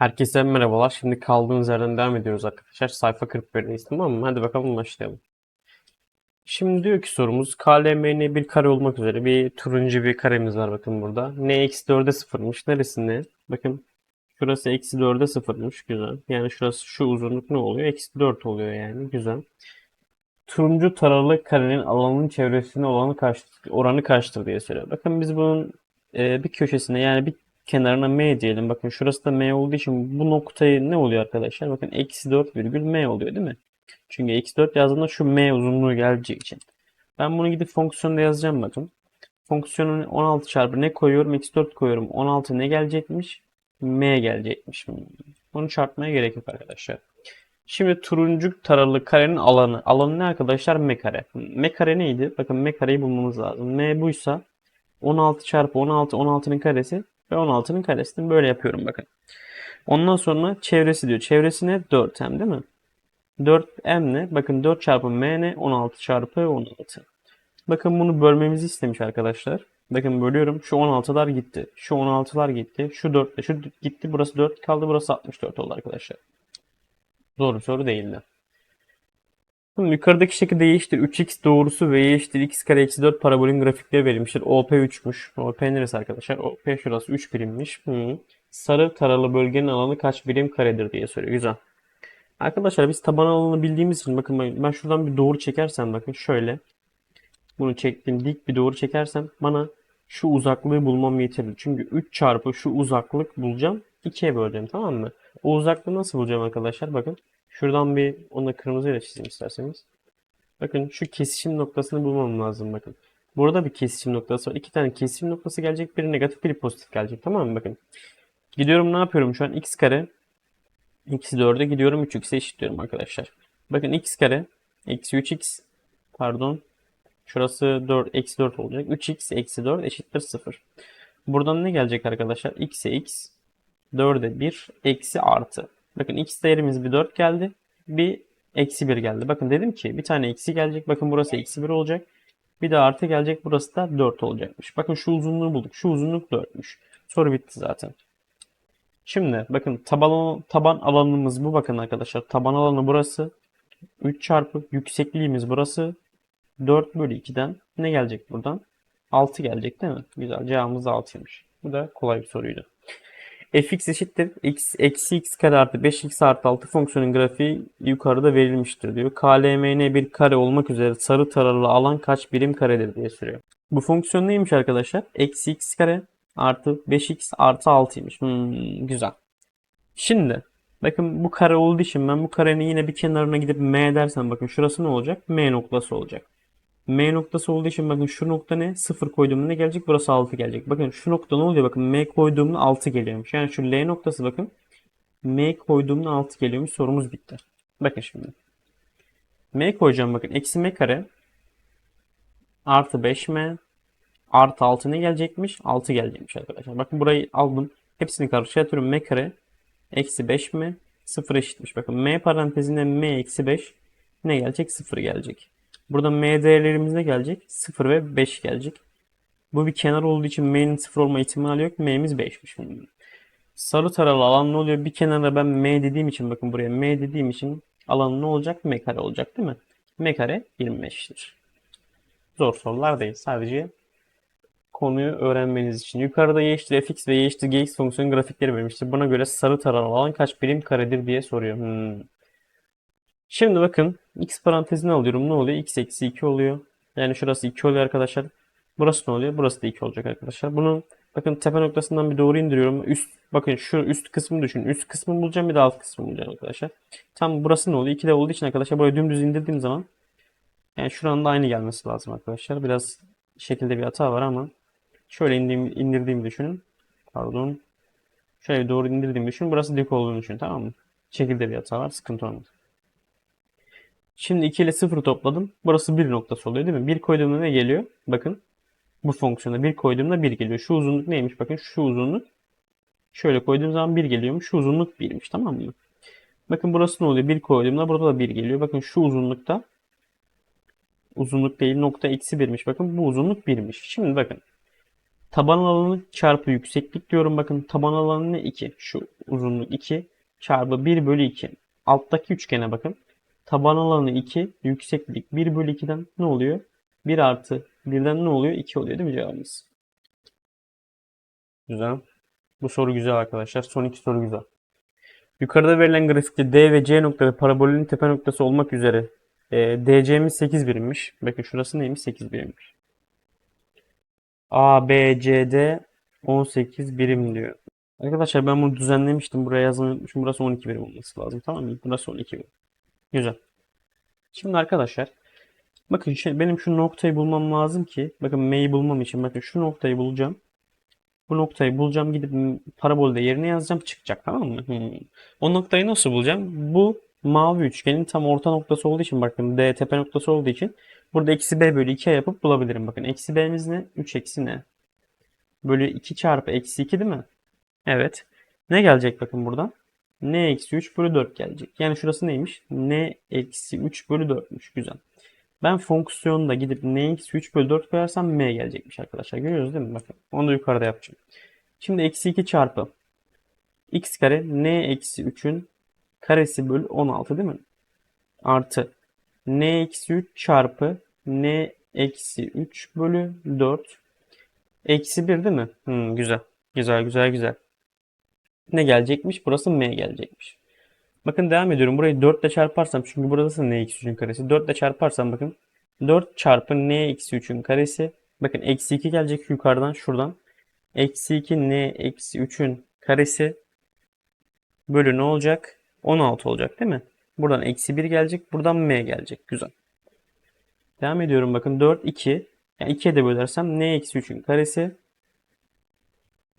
Herkese merhabalar. Şimdi kaldığımız yerden devam ediyoruz arkadaşlar. Sayfa 41'deyiz tamam mı? Hadi bakalım başlayalım. Şimdi diyor ki sorumuz KLMN bir kare olmak üzere bir turuncu bir karemiz var bakın burada. N eksi 4'e sıfırmış. Neresi ne? Bakın şurası eksi 4'e sıfırmış. Güzel. Yani şurası şu uzunluk ne oluyor? Eksi 4 oluyor yani. Güzel. Turuncu taralı karenin alanının çevresine olanı kaçtır, oranı kaçtır diye soruyor. Bakın biz bunun e, bir köşesine yani bir kenarına m diyelim. Bakın şurası da m olduğu için bu noktayı ne oluyor arkadaşlar? Bakın eksi 4 virgül m oluyor değil mi? Çünkü eksi 4 yazdığında şu m uzunluğu gelecek için. Ben bunu gidip fonksiyonda yazacağım bakın. Fonksiyonun 16 çarpı ne koyuyorum? Eksi 4 koyuyorum. 16 ne gelecekmiş? m gelecekmiş. Bunu çarpmaya gerek yok arkadaşlar. Şimdi turuncu taralı karenin alanı. Alanı ne arkadaşlar? M kare. M kare neydi? Bakın M kareyi bulmamız lazım. M buysa 16 çarpı 16 16'nın karesi ve 16'nın karesini böyle yapıyorum bakın. Ondan sonra çevresi diyor. Çevresi ne? 4m değil mi? 4m ne? Bakın 4 çarpı m ne? 16 çarpı 16. Bakın bunu bölmemizi istemiş arkadaşlar. Bakın bölüyorum. Şu 16'lar gitti. Şu 16'lar gitti. Şu 4 ile şu gitti. Burası 4 kaldı. Burası 64 oldu arkadaşlar. Zor soru değildi. Şimdi yukarıdaki şekilde y eşittir 3x doğrusu ve y x kare eksi 4 parabolün grafikleri verilmiştir. OP 3'müş. OP neresi arkadaşlar? OP şurası 3 birimmiş. Hı. Sarı taralı bölgenin alanı kaç birim karedir diye soruyor. Güzel. Arkadaşlar biz taban alanını bildiğimiz için bakın ben şuradan bir doğru çekersem bakın şöyle. Bunu çektim dik bir doğru çekersem bana şu uzaklığı bulmam yeterli. Çünkü 3 çarpı şu uzaklık bulacağım. 2'ye böleceğim tamam mı? O uzaklığı nasıl bulacağım arkadaşlar? Bakın. Şuradan bir onu kırmızıyla çizeyim isterseniz. Bakın şu kesişim noktasını bulmam lazım bakın. Burada bir kesişim noktası var. İki tane kesişim noktası gelecek. Biri negatif biri pozitif gelecek. Tamam mı? Bakın. Gidiyorum ne yapıyorum şu an? x kare eksi 4'e gidiyorum 3x'e eşitliyorum arkadaşlar. Bakın x kare eksi 3x pardon şurası 4 eksi 4 olacak. 3x eksi 4 eşittir 0. Buradan ne gelecek arkadaşlar? x'e x 4'e 1 eksi artı. Bakın x değerimiz bir 4 geldi. Bir eksi 1 geldi. Bakın dedim ki bir tane eksi gelecek. Bakın burası eksi 1 olacak. Bir de artı gelecek. Burası da 4 olacakmış. Bakın şu uzunluğu bulduk. Şu uzunluk 4'müş. Soru bitti zaten. Şimdi bakın taban, taban alanımız bu bakın arkadaşlar. Taban alanı burası. 3 çarpı yüksekliğimiz burası. 4 bölü 2'den ne gelecek buradan? 6 gelecek değil mi? Güzel. Cevabımız 6'ymış. Bu da kolay bir soruydu fx eşittir x eksi x kare artı 5x artı 6 fonksiyonun grafiği yukarıda verilmiştir diyor. KLMN bir kare olmak üzere sarı taralı alan kaç birim karedir diye soruyor. Bu fonksiyon neymiş arkadaşlar? Eksi x kare artı 5x artı 6'ymış. Hmm, güzel. Şimdi bakın bu kare olduğu için ben bu karenin yine bir kenarına gidip m dersem bakın şurası ne olacak? M noktası olacak. M noktası olduğu için bakın şu nokta ne? 0 koyduğumda ne gelecek? Burası 6 gelecek. Bakın şu nokta ne oluyor? Bakın M koyduğumda 6 geliyormuş. Yani şu L noktası bakın. M koyduğumda 6 geliyormuş. Sorumuz bitti. Bakın şimdi. M koyacağım bakın. Eksi M kare artı 5M artı 6 ne gelecekmiş? 6 gelecekmiş arkadaşlar. Bakın burayı aldım. Hepsini karşıya. M kare eksi 5M 0 eşitmiş. Bakın M parantezinde M eksi 5 ne gelecek? 0 gelecek. Burada m değerlerimiz ne gelecek? 0 ve 5 gelecek. Bu bir kenar olduğu için m'nin 0 olma ihtimali yok. m'miz 5'miş. Sarı taralı alan ne oluyor? Bir kenara ben m dediğim için bakın buraya m dediğim için alan ne olacak? m kare olacak değil mi? m kare 25'tir. Zor sorular değil. Sadece konuyu öğrenmeniz için. Yukarıda y eşittir fx ve y eşittir gx fonksiyon grafikleri vermiştir. Buna göre sarı taralı alan kaç birim karedir diye soruyor. Hmm. Şimdi bakın x parantezini alıyorum. Ne oluyor? x eksi 2 oluyor. Yani şurası 2 oluyor arkadaşlar. Burası ne oluyor? Burası da 2 olacak arkadaşlar. Bunu bakın tepe noktasından bir doğru indiriyorum. Üst bakın şu üst kısmı düşünün. Üst kısmı bulacağım bir de alt kısmı bulacağım arkadaşlar. Tam burası ne oluyor? 2 de olduğu için arkadaşlar böyle dümdüz indirdiğim zaman yani şuranın da aynı gelmesi lazım arkadaşlar. Biraz şekilde bir hata var ama şöyle indiğim, indirdiğimi düşünün. Pardon. Şöyle doğru indirdiğimi düşünün. Burası dik olduğunu düşünün tamam mı? Şekilde bir hata var. Sıkıntı olmaz. Şimdi 2 ile 0 topladım. Burası 1 noktası oluyor değil mi? 1 koyduğumda ne geliyor? Bakın. Bu fonksiyona 1 koyduğumda 1 geliyor. Şu uzunluk neymiş? Bakın şu uzunluk. Şöyle koyduğum zaman 1 geliyormuş. Şu uzunluk 1'miş tamam mı? Bakın burası ne oluyor? 1 koyduğumda burada da 1 geliyor. Bakın şu uzunlukta uzunluk değil nokta eksi 1'miş. Bakın bu uzunluk 1'miş. Şimdi bakın. Taban alanı çarpı yükseklik diyorum. Bakın taban alanı ne? 2. Şu uzunluk 2 çarpı 1 bölü 2. Alttaki üçgene bakın. Taban alanı 2, yükseklik 1 bölü 2'den ne oluyor? 1 artı 1'den ne oluyor? 2 oluyor değil mi cevabımız? Güzel. Bu soru güzel arkadaşlar. Son iki soru güzel. Yukarıda verilen grafikte D ve C noktaları parabolün tepe noktası olmak üzere e, DC'miz 8 birimmiş. Bakın şurası neymiş? 8 birimmiş. A, B, C, D 18 birim diyor. Arkadaşlar ben bunu düzenlemiştim. Buraya yazmayı unutmuşum. Burası 12 birim olması lazım. Tamam mı? Burası 12 birim. Güzel. Şimdi arkadaşlar bakın şey, benim şu noktayı bulmam lazım ki bakın M'yi bulmam için bakın şu noktayı bulacağım. Bu noktayı bulacağım gidip parabolde yerine yazacağım çıkacak tamam mı? Hmm. O noktayı nasıl bulacağım? Bu mavi üçgenin tam orta noktası olduğu için bakın D tepe noktası olduğu için burada eksi B bölü 2'ye yapıp bulabilirim. Bakın eksi B'miz ne? 3 eksi ne? Bölü 2 çarpı eksi 2 değil mi? Evet. Ne gelecek bakın buradan? N eksi 3 bölü 4 gelecek. Yani şurası neymiş? N eksi 3 bölü 4'müş. Güzel. Ben fonksiyonda gidip N eksi 3 bölü 4 koyarsam M gelecekmiş arkadaşlar. Görüyoruz değil mi? Bakın. Onu da yukarıda yapacağım. Şimdi eksi 2 çarpı x kare N eksi 3'ün karesi bölü 16 değil mi? Artı N eksi 3 çarpı N eksi 3 bölü 4 eksi 1 değil mi? Hmm, güzel. Güzel güzel güzel ne gelecekmiş? Burası m gelecekmiş. Bakın devam ediyorum. Burayı 4 ile çarparsam çünkü burası n eksi 3'ün karesi. 4 ile çarparsam bakın 4 çarpı n eksi 3'ün karesi. Bakın eksi 2 gelecek yukarıdan şuradan. Eksi 2 n eksi 3'ün karesi bölü ne olacak? 16 olacak değil mi? Buradan eksi 1 gelecek. Buradan m gelecek. Güzel. Devam ediyorum. Bakın 4 2. Yani 2'ye de bölersem n eksi 3'ün karesi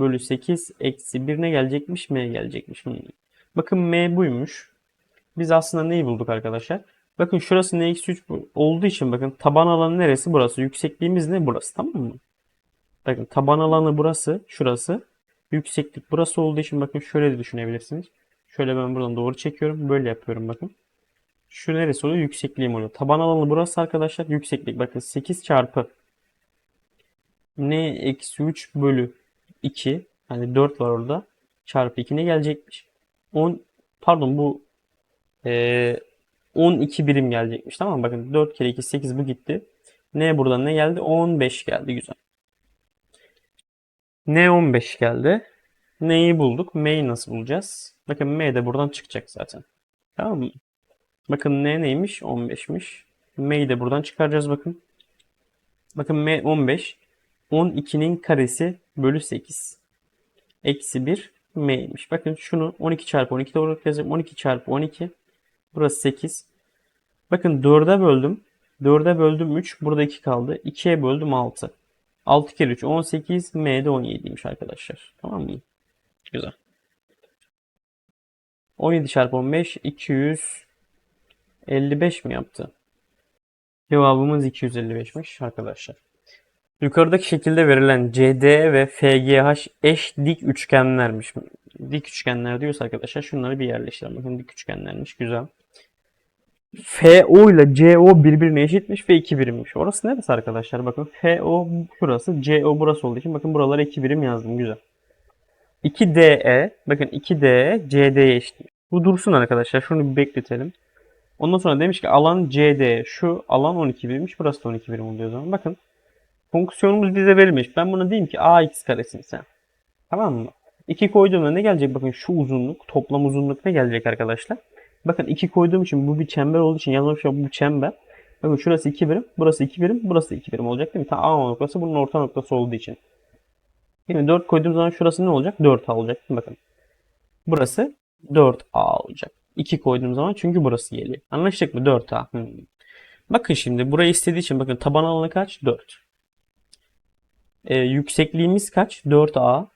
bölü 8 eksi 1 ne gelecekmiş? M gelecekmiş. Hmm. Bakın M buymuş. Biz aslında neyi bulduk arkadaşlar? Bakın şurası n eksi 3 olduğu için bakın taban alanı neresi? Burası. Yüksekliğimiz ne? Burası. Tamam mı? Bakın taban alanı burası. Şurası. Yükseklik burası olduğu için bakın şöyle de düşünebilirsiniz. Şöyle ben buradan doğru çekiyorum. Böyle yapıyorum bakın. Şu neresi oluyor? Yüksekliğim oluyor. Taban alanı burası arkadaşlar. Yükseklik. Bakın 8 çarpı n eksi 3 bölü 2 hani 4 var orada çarpı 2 ne gelecekmiş? 10 pardon bu e, 12 birim gelecekmiş tamam? Bakın 4 kere 2 8 bu gitti. Ne buradan ne geldi? 15 geldi güzel. Ne 15 geldi. Neyi bulduk? M'yi nasıl bulacağız? Bakın M de buradan çıkacak zaten. Tamam mı? Bakın ne neymiş? 15'miş. M'yi de buradan çıkaracağız bakın. Bakın M 15. 12'nin karesi bölü 8. Eksi 1 m'ymiş. Bakın şunu 12 çarpı 12 doğru yazacağım. 12 çarpı 12. Burası 8. Bakın 4'e böldüm. 4'e böldüm 3. Burada 2 kaldı. 2'ye böldüm 6. 6 kere 3 18. M'de 17'ymiş arkadaşlar. Tamam mı? Güzel. 17 çarpı 15 255 mi yaptı? Cevabımız 255'miş arkadaşlar. Yukarıdaki şekilde verilen CD ve FGH eş dik üçgenlermiş. Dik üçgenler diyorsa arkadaşlar şunları bir yerleştirelim. Bakın dik üçgenlermiş. Güzel. FO ile CO birbirine eşitmiş ve 2 birimmiş. Orası neresi arkadaşlar? Bakın FO burası, CO burası olduğu için bakın buralara 2 birim yazdım. Güzel. 2DE, bakın 2DE CD'ye eşit. Bu dursun arkadaşlar. Şunu bir bekletelim. Ondan sonra demiş ki alan CD. Şu alan 12 birimmiş. Burası da 12 birim oluyor o zaman. Bakın Fonksiyonumuz bize verilmiş. Ben buna diyeyim ki ax karesin sen. Tamam mı? 2 koyduğumda ne gelecek? Bakın şu uzunluk, toplam uzunluk ne gelecek arkadaşlar? Bakın 2 koyduğum için bu bir çember olduğu için yazılmış bu çember. Bakın şurası 2 birim, burası 2 birim, burası 2 birim olacak değil mi? Ta A noktası bunun orta noktası olduğu için. Şimdi 4 koyduğum zaman şurası ne olacak? 4A olacak. Bakın. Burası 4A olacak. 2 koyduğum zaman çünkü burası geliyor. Anlaştık mı? 4A. Hmm. Bakın şimdi burayı istediği için bakın taban alanı kaç? 4. E, yüksekliğimiz kaç? 4A.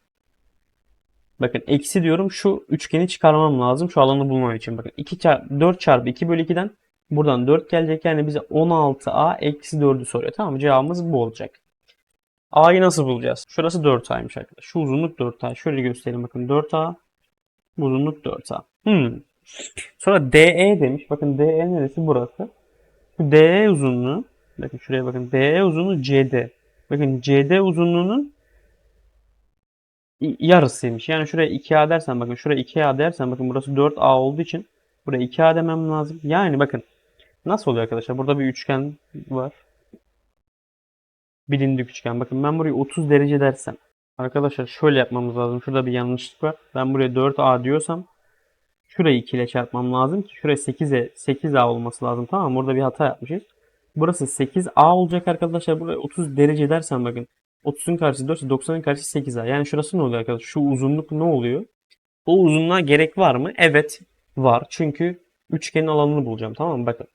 Bakın eksi diyorum şu üçgeni çıkarmam lazım şu alanı bulmam için. Bakın 2 çarpı, 4 çarpı 2 bölü 2'den buradan 4 gelecek. Yani bize 16A eksi 4'ü soruyor. Tamam mı? Cevabımız bu olacak. A'yı nasıl bulacağız? Şurası 4A'ymış arkadaşlar. Şu uzunluk 4A. Şöyle göstereyim bakın 4A. Bu uzunluk 4A. Hmm. Sonra DE demiş. Bakın DE neresi? Burası. Şu DE uzunluğu. Bakın şuraya bakın. DE uzunluğu CD. Bakın CD uzunluğunun yarısıymış. Yani şuraya 2A dersen bakın şuraya 2A dersen bakın burası 4A olduğu için buraya 2A demem lazım. Yani bakın nasıl oluyor arkadaşlar? Burada bir üçgen var. Bilindik üçgen. Bakın ben burayı 30 derece dersem arkadaşlar şöyle yapmamız lazım. Şurada bir yanlışlık var. Ben buraya 4A diyorsam şurayı 2 ile çarpmam lazım ki şuraya 8'e 8A olması lazım. Tamam mı? Burada bir hata yapmışız. Burası 8A olacak arkadaşlar. Buraya 30 derece dersen bakın. 30'un karşısı 4 ise 90'ın karşısı 8A. Yani şurası ne oluyor arkadaşlar? Şu uzunluk ne oluyor? O uzunluğa gerek var mı? Evet var. Çünkü üçgenin alanını bulacağım. Tamam mı? Bakın.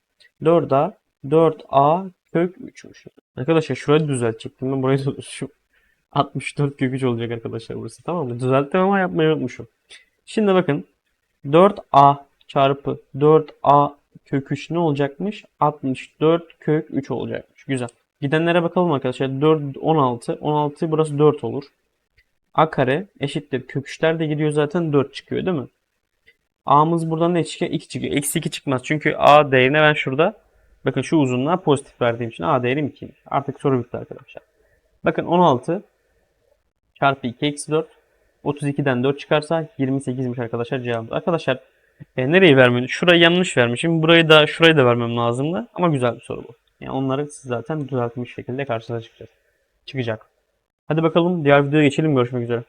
4A 4A kök 3'müş. Arkadaşlar şurayı düzeltecektim. Ben burayı şu 64 kök 3 olacak arkadaşlar burası. Tamam mı? Düzelttim ama yapmayı unutmuşum. Şimdi bakın 4A çarpı 4A kök 3 ne olacakmış? 64 kök 3 olacakmış. Güzel. Gidenlere bakalım arkadaşlar. 4, 16. 16 burası 4 olur. A kare eşittir. Kök 3'ler de gidiyor zaten 4 çıkıyor değil mi? A'mız buradan ne çıkıyor? 2 çıkıyor. Eksi 2 çıkmaz. Çünkü A değerine ben şurada bakın şu uzunluğa pozitif verdiğim için A değerim 2'ymiş. Artık soru bitti arkadaşlar. Bakın 16 çarpı 2 eksi 4 32'den 4 çıkarsa 28'miş arkadaşlar cevabımız. Arkadaşlar e, nereyi vermedim? Şurayı yanlış vermişim. Burayı da şurayı da vermem lazımdı. Ama güzel bir soru bu. Yani onları siz zaten düzeltmiş şekilde karşınıza çıkacak. Çıkacak. Hadi bakalım diğer videoya geçelim. Görüşmek üzere.